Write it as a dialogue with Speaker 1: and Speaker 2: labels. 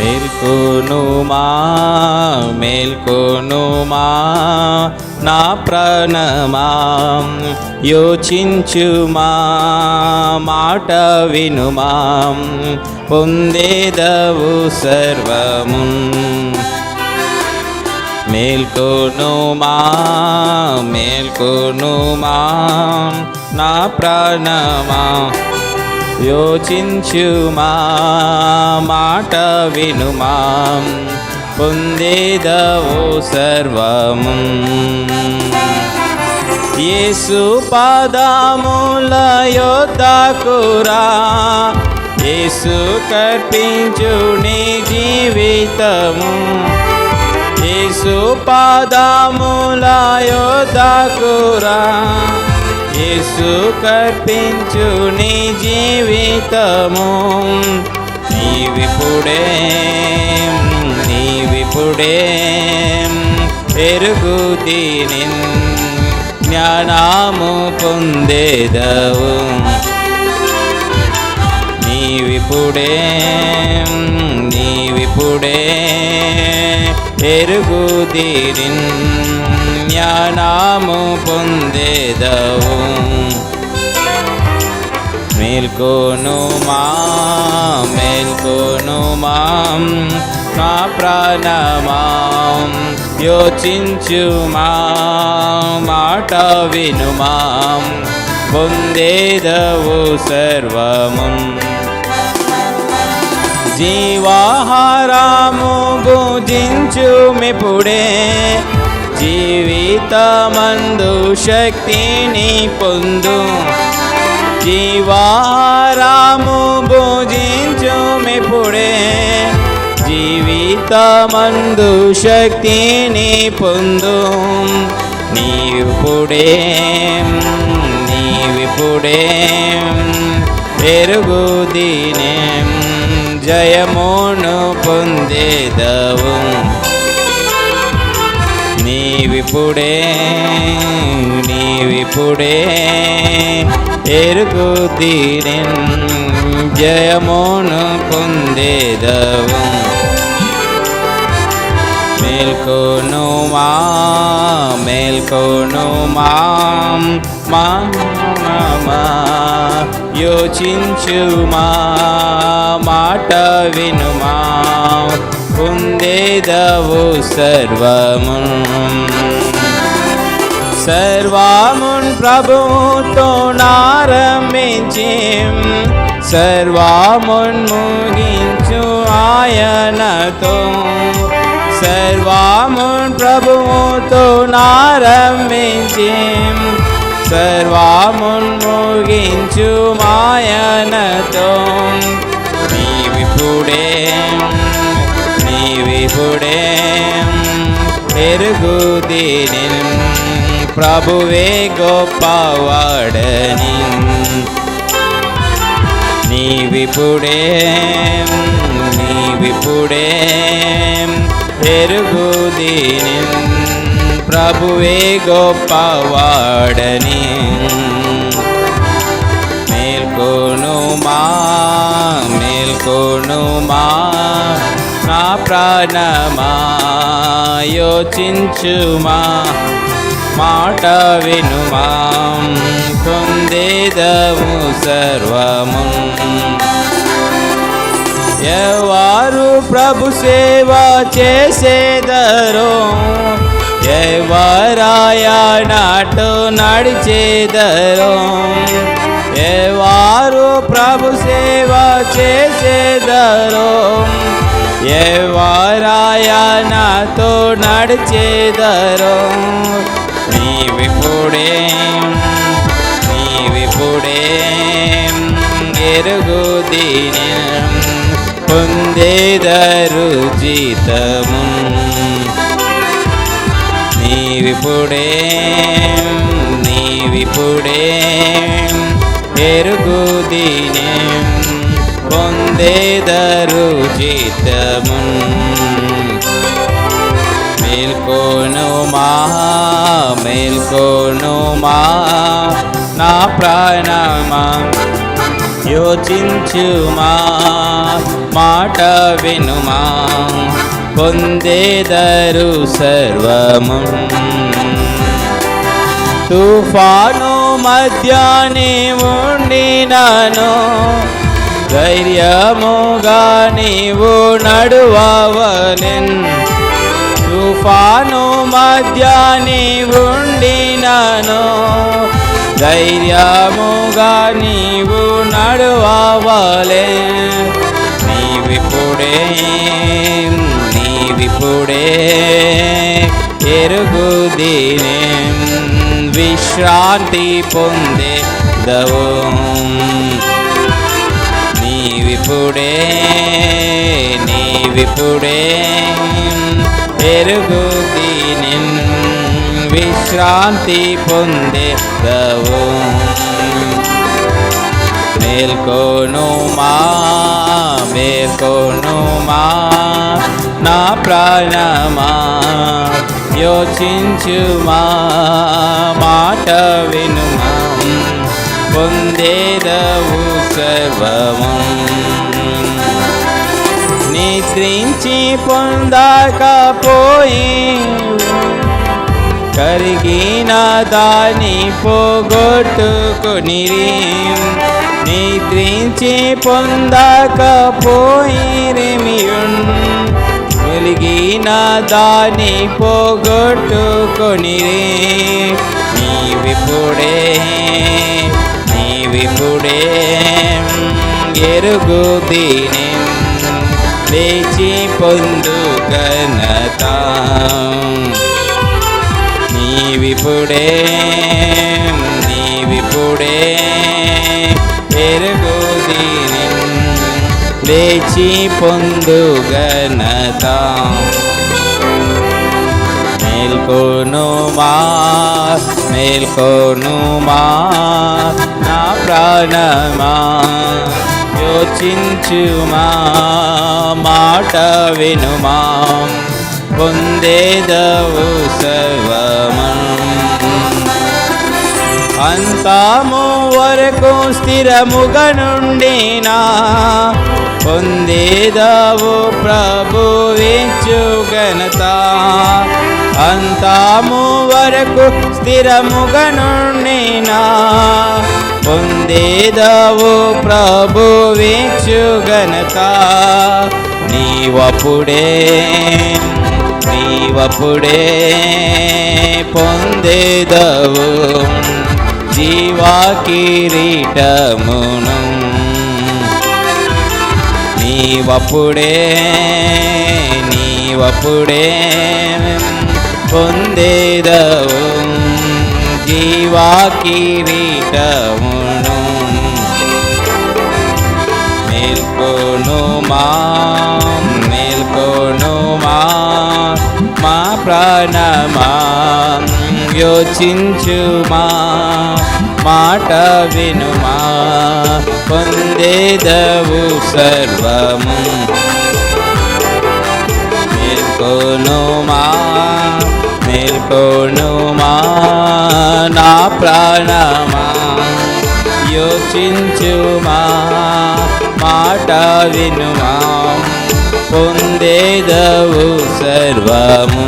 Speaker 1: మేల్కొనుమా మేల్కొనుమా నా ప్రాణమా యోచించుమా మాట వినుమా పొందేదవు సర్వము. మేల్కొనుమా మేల్కొనుమా నా ప్రాణమా యోచించుమా మాట వినుమా. పొందేదవో సర్వము. యేసు పాదముల యొద్దకురా యేసు కర్పించు నీ జీవితము. యేసు పాదముల యొద్దకురా యేసు కర్పించు నీ జీవితము. నీవిపుడే నీవిపుడే పెరుగు దీని జ్ఞానము పొందేదవు. నీవిపుడే నీవిపుడే పెరుగు దీని జ్ఞానము పొందేదవు. మేల్కోను మా మేల్కోను మాం మా ప్రాణమాం యోచించు మాట వినుమా పొందేదవు సర్వము. జీవాహారము భుజించు మిపుడే జీవితమందు శక్తిని పొందు. జీవారాము భుజించు మిపుడే జీవితమందు శక్తిని పొందు. నీవుపుడే నీవిపుడే పెరుగు దీనే జయమును పొందేదా. నీవిపుడే నీవిపుడే ఎరుగు తీరి జయమును పొందేదవు మేల్కొనుమా మేల్కొనుమా మా మా యోచించుమా మాట వినుమా పొందేదవు సర్వము సర్వామున్ ప్రభుతో నారంభించి సర్వామున్ ముగించు ఆయనతో. సర్వామున్ ప్రభుతో నారంభించి సర్వామున్ ముగించు మాయనతో నీవిపుడే నీవిపుడే ఎరుగు దీని ప్రభువే గొప్పవాడని. నీవిపుడే నీవిపుడే ఎరుగు దీని ప్రభువే గొప్పవాడని. మేల్కొను మా నా ప్రాణమా యోచించుమా. మాట వినుమా పొందేదము సర్వము ఎవరు ప్రభు సేవ చేసేదరో ఎవరాయా నాటు నడిచేదరో ఎవరు ప్రభు సేవ చేసేదరో ఎవరాయా నాతో నడిచేదరో నీవిపుడే నీవిపుడే ఎరుగు దీని పొందేదరు జీతము. నీవిపుడే నీవిపుడే ఎరుగు దీని పొందేదరు జీతము. మేలుకోను మా మేల్కోను మా నా ప్రాణమా యోచించుమా మాట వినుమా పొందేదరు సర్వము. తుఫాను మధ్యాని ఉండినను ధైర్యముగా నీవు నడువవలెన్ తుఫాను మధ్యాని ఉండినను. ధైర్యముగా నీవు నడువవలే. నీవిప్పుడే నీవిప్పుడే ఎరుగు దీనే విశ్రాంతి పొందేదవు. నీవిప్పుడే నీవిప్పుడే ఎరుగు నిన్ను విశ్రాంతి పొందేదవు మేల్కోను మా మేల్కోను మా నా ప్రాణమా యోచించుమా మాట వినుమా పొందేదవు సర్వము నిద్రించి పొందకపోయి కరిగిన దాని పోగొట్టుకుని నిద్రించి పొందకపోయిరిమియున్ వెలిగిన దాని పోగొట్టుకొని నీవిప్పుడే నీవిప్పుడే ఎరుగు దీని లేచి పొందు ఘనత. నీవిప్పుడే నీవిప్పుడే ఎరుగు దీని లేచి పొందు ఘనత. మేల్కోను మా మేల్కోను మా నా ప్రాణమా. యోచించుమా మాట వినుమా పొందేదవు సర్వమం. అంతాము వరకు స్థిరముగనుండినా పొందేదవు పొందేదావు ప్రభు విచ్చు ఘనత అంతాము వరకు స్థిరముగనుండినా పొందేదావు ప్రభు విచ్చు ఘనత నీవపుడే నీవప్పుడే పొందేదవు. జీవా కిరీటమును నీవపుడే నీవపుడే పొందేదవు. జీవా కిరీటమును మేల్కోను మా మేల్కోను మా మా ప్రాణమా యోచించుమా మాట వినుమా పొందేదవు సర్వము. మేల్కోను మా మేల్కోను మా నా ప్రాణమా యోచించుమా మాట వినుమా పొందేదవు సర్వము